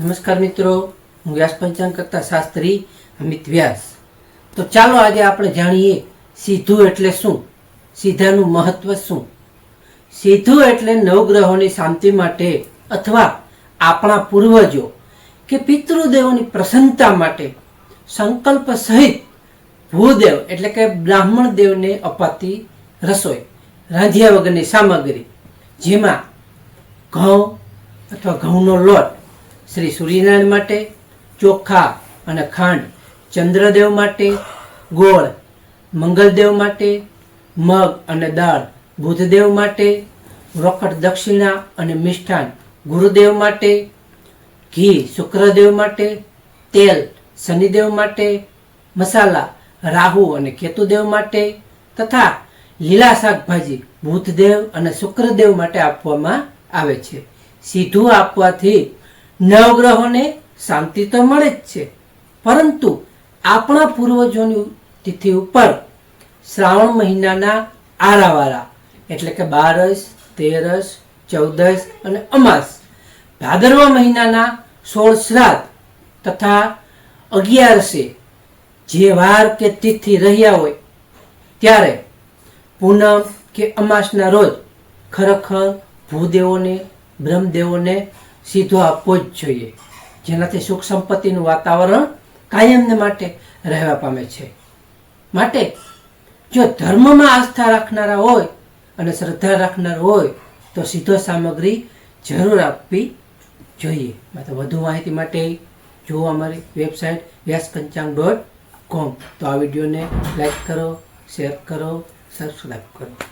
નમસ્કાર મિત્રો, હું વ્યાસ પંચાંગ કરતા શાસ્ત્રી અમિત વ્યાસ. તો ચાલો આજે આપણે જાણીએ સીધું એટલે શું? સીધાનું મહત્વ શું? સીધું એટલે નવગ્રહોની શાંતિ માટે અથવા આપણા પૂર્વજો કે પિતૃદેવોની પ્રસન્નતા માટે સંકલ્પ સહિત ભૂદેવ એટલે કે બ્રાહ્મણ દેવને અપાતી રસોઈ, રાંધ્યા વગરની સામગ્રી, જેમાં ઘઉં અથવા ઘઉંનો લોટ શ્રી સૂર્યનારાયણ માટે, ચોખા અને ખાંડ, ચંદ્રદેવ માટે, ગોળ, મંગલદેવ માટે, મગ અને દાળ, બુધદેવ માટે રોકડ દક્ષિણા અને મિષ્ટાન ગુરુદેવ માટે, ઘી, શુક્રદેવ માટે, તેલ, શનિદેવ માટે, મસાલા, રાહુ અને કેતુદેવ માટે, તથા લીલા શાકભાજી બુધદેવ અને શુક્રદેવ માટે આપવામાં આવે છે. સીધું આપવાથી નવગ્રહોને શાંતિ તો મળે જ છે. પરંતુ આપણા પૂર્વજોની તિથિ ઉપર શ્રાવણ મહિનાના આરાવારા એટલે કે બારસ, તેરસ, ચૌદસ અને અમાસ, ભાદરવા મહિનાના સોળ શ્રાદ્ધ તથા અગિયારસે જે વાર કે તિથિ રહ્યા હોય, ત્યારે પૂનમ કે અમાસના રોજ ખરેખર ભૂદેવોને, બ્રહ્મદેવોને સીધો આપવો જ જોઈએ. જેનાથી સુખ સંપત્તિનું વાતાવરણ કાયમને માટે રહેવા પામે છે. માટે જો ધર્મમાં આસ્થા રાખનારા હોય અને શ્રદ્ધા રાખનાર હોય, તો સીધો સામગ્રી જરૂર આપવી જોઈએ. માટે વધુ માહિતી માટે જુઓ અમારી વેબસાઇટ વ્યાસકંચાંગ ડોટ કોમ. તો આ વિડીયોને લાઈક કરો, શેર કરો સબસ્ક્રાઈબ કરો.